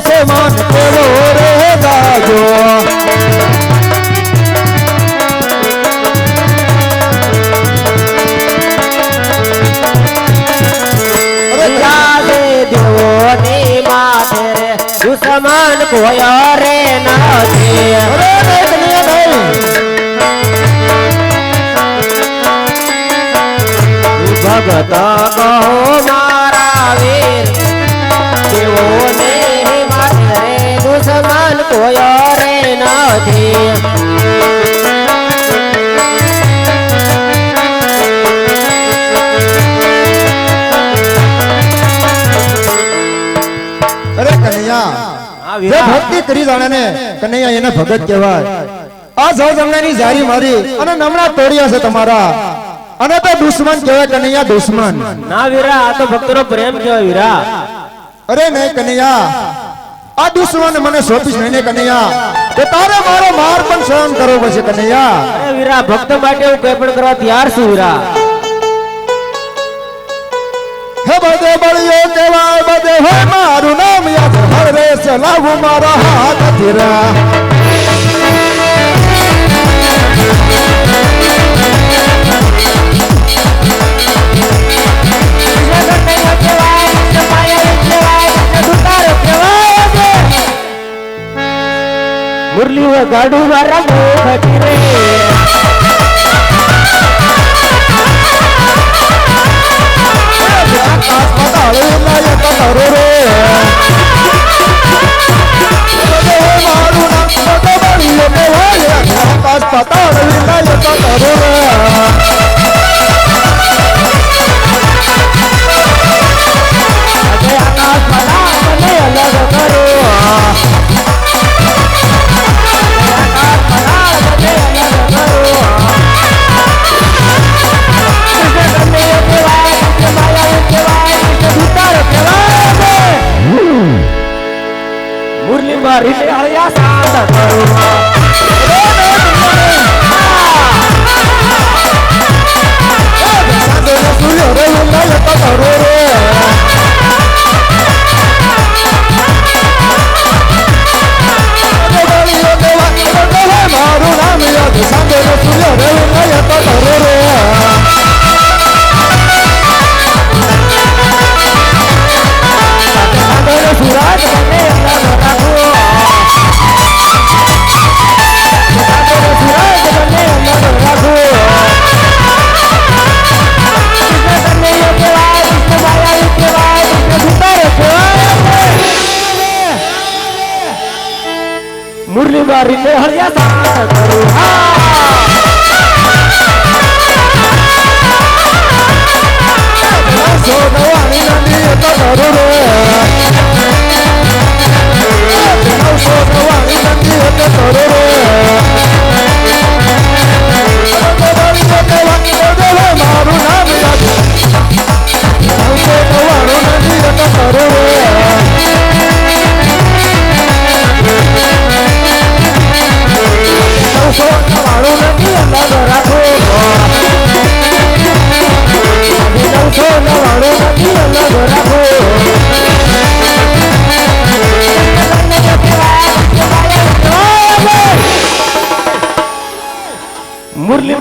દુશ્મન કેવો રે જાજો જાદે દેવોની માથે રે દુશ્મન કોયો દુશ્મન કોયો રે નથી. અરે કનૈયા જે ભક્તિ કરી જાણે ને કનૈયા એને ભગત કહેવાય. આ સૌ જમણાની જારી મારી અને નમણા તોડ્યા છે તમારા. અને તો દુશ્મન કહેવાય કનૈયા દુશ્મન. ના વીરા આ તો ભક્તનો પ્રેમ કહેવાય વીરા અરે નહીં કનૈયા આ દુશ્મન મને સોંપીશ નહીં ને કનૈયા. તો તારે મારો માર પણ સહન કરવો પડશે કનૈયા. અરે વીરા ભક્ત માટે હું કઈ પણ કરવા તૈયાર છું વીરા. હે બધે બળિયો કહેવાય બધે હે મારું નામ યાદ. હરે ચલાવું મારા હાથ ધીરા. મુરલી ગાડું મારા મોખ arriba.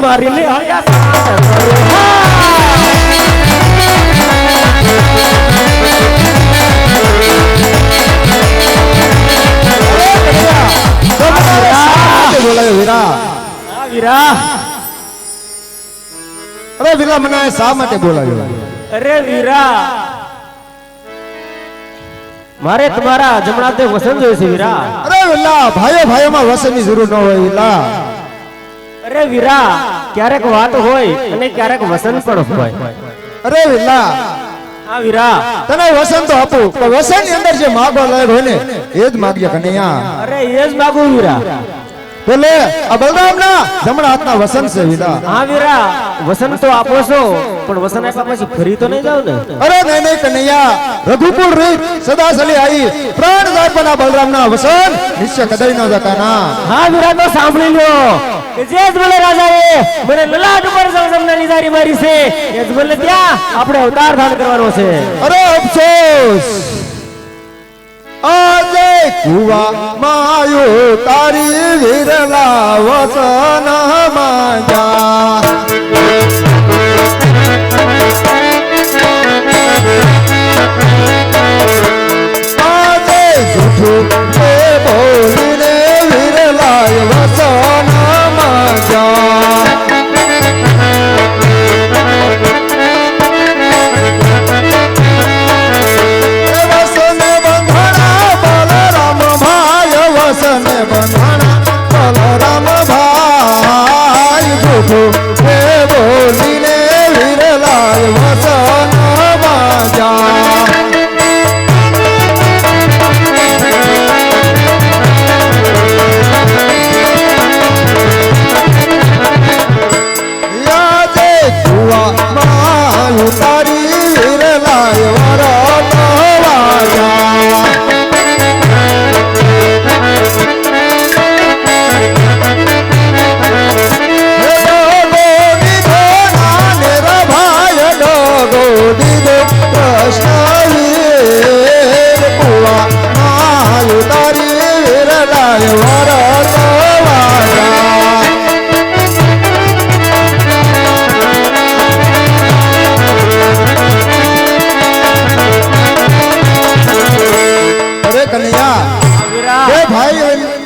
મારી લે! બોલાયો વીરા વીરા અરે વીરા મને શા માટે બોલાયો અરે વીરા. મારે તમારા જમણા તે વસન જોઈએ છે વીરા. અરે વિલા ભાઈઓ ભાઈઓમાં વસનની જરૂર ન હોય વિલા અરે વીરા ક્યારેક વાત હોય અને ક્યારેક વસન પણ હોય. અરે વીરા. આ વીરા. તને વસન તો આપું પણ વસનની અંદર જે માગો લાયક હોય ને એ જ માગ્યા કનૈયા. અરે એ જ માગું વીરા. તો આ બલરામ ના જમણા હાથના વસન છે વીરા. હા વીરા. વસન તો આપો છો પણ વસન આપ્યા પછી ફરી તો નહીં જાવ ને? અરે નહીં નહીં કનૈયા. રઘુકુળ રીત સદા સલી આવી પ્રાણ પણ આ બલરામ ના વસન. નિશ્ચય કદાઈ ન જતા ના. હા વીરા તો સાંભળી લો કે જે જ બોલે રાજાએ, મને લલાટ ઉપર સમસમના નિધારી મારી છે. એ જ બોલે ત્યાં આપણે અવતાર ધારણ કરવાનો છે. અરે અફસોસ! આજે કુવા માયો તારી વિરલા વસન જા.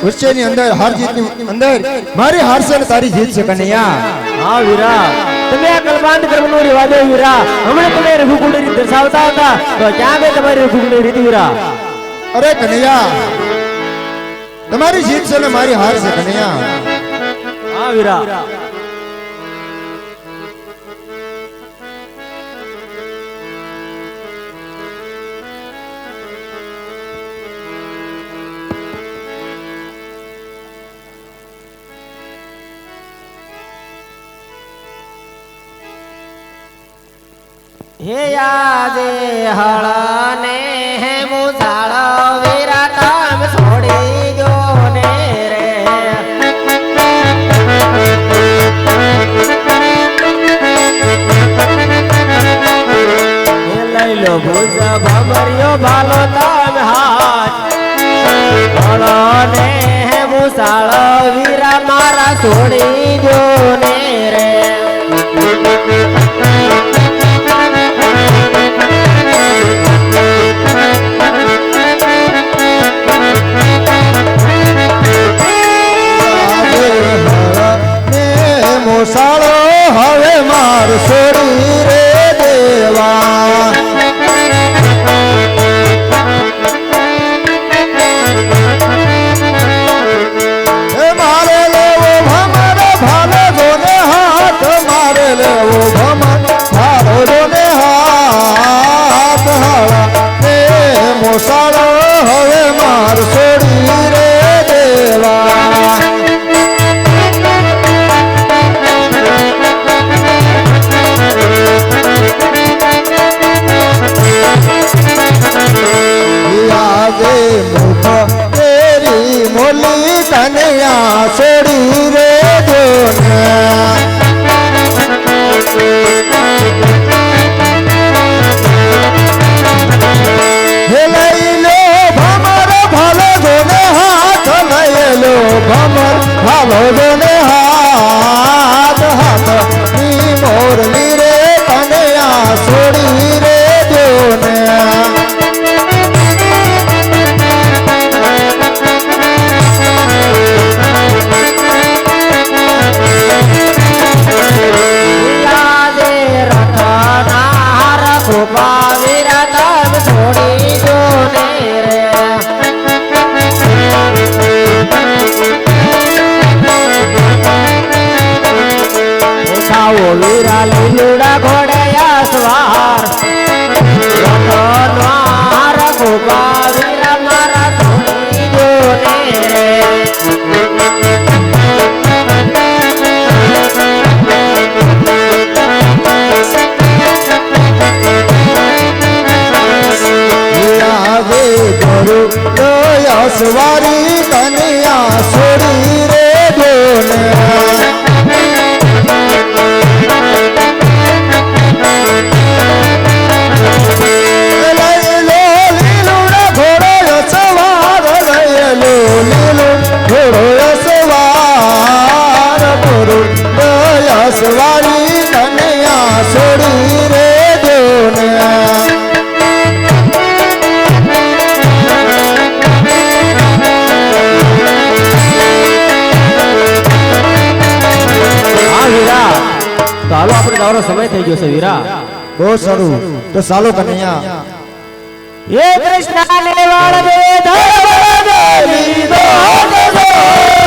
ભાઈ વચ્ચેની અંદર હાર જીતની અંદર મારી હારશે ને તારી જીત છે કનૈયા. હા વીરા. તમે આ કલ્પાંત કર્મનો રિવાજો વીરા. હમણે તમે રઘુકુળ રીત દર્શાવતા હતા. તો ક્યાં ગઈ તમારી રઘુકુળ રીત વીરા? અરે કનૈયા. તમારી જીત છે ને મારી હાર છે કનૈયા. હા વીરા. હે યાદે હળને હે મુસાળ વિરાતમ છોડી ને લઈ લો ભૂજ ભમરિયો ભાલો તમે હાથ. હળને હે મુસાળ વીરા મારા છોડી જો ને રે. ભમર ભાલો વીરા લીલુડા ઘોડયા સવાર રથના રઘુપા વિરા રે જોને થઈ ગયો છે વીરા. બહુ સારું. તો ચાલો કનૈયા. હે કૃષ્ણ ને વાળ દે ધર્મ દે કનૈયા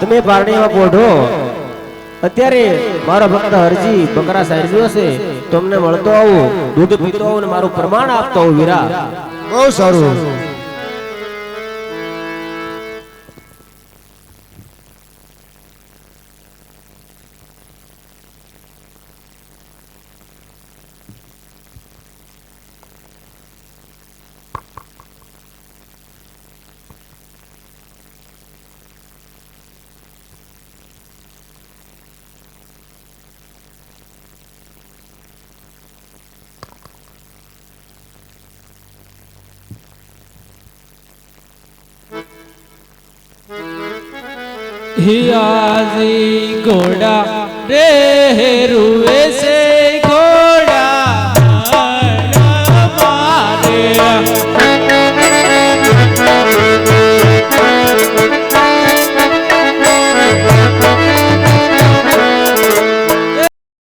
તમે પારણીમાં પોઢો અત્યારે મારો ભક્ત હરજી બકરા સાહેબ છે તમને મળતો આવું. દૂધ પીતો આવું ને મારું પ્રમાણ આપતો આવું વીરા. બહુ સારું. હિયાજી ઘોડા રે